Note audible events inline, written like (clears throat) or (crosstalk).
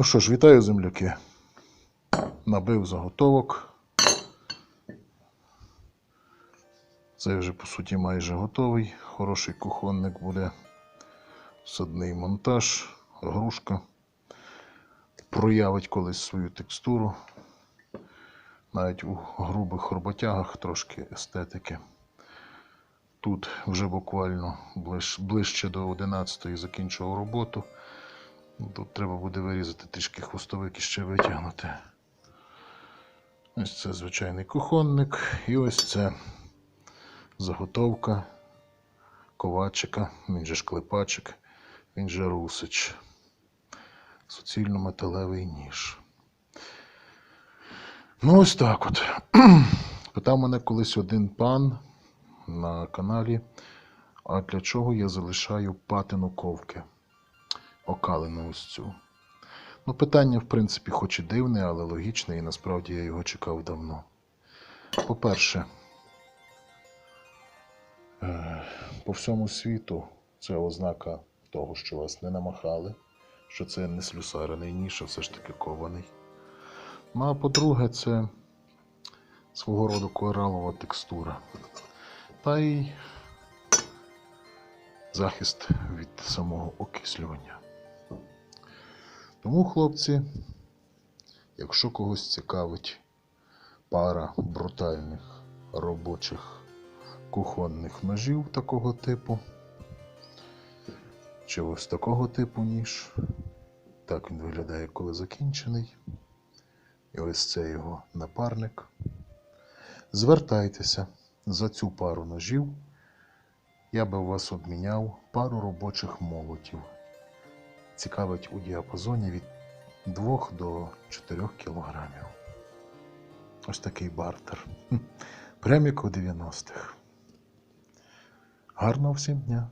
Ну що ж, вітаю земляки. Набив заготовок. Це вже по суті майже готовий. Хороший кухонник буде. Садний монтаж, грушка. Проявить колись свою текстуру. Навіть у грубих роботягах трошки естетики. Тут вже буквально ближче до 11 закінчував роботу. Тут треба буде вирізати трішки хвостовик і ще витягнути. Ось це звичайний кухонник. І ось це заготовка ковачика, він же ж клепачик, він же русич. Суцільно-металевий ніж. Ну, ось так от. (clears throat) Питав мене колись один пан на каналі, а для чого я залишаю патину ковки? Окалену ось цю. Ну, питання, в принципі, хоч і дивне, але логічне, і насправді я його чекав давно. По-перше, е, по всьому світу це ознака того, що вас не намахали, що це не слюсарений ніж, а все ж таки кований. Ну, а по-друге, це свого роду коралова текстура. Та й захист від самого окислювання. Тому, хлопці, якщо когось цікавить пара брутальних робочих кухонних ножів такого типу, чи ось такого типу ніж, так він виглядає, коли закінчений. І ось це його напарник. Звертайтеся за цю пару ножів. Я би у вас обміняв пару робочих молотів цікавить у діапазоні від 2 до 4 кілограмів. Ось такий бартер. Прямік у 90-х. Гарного всім дня!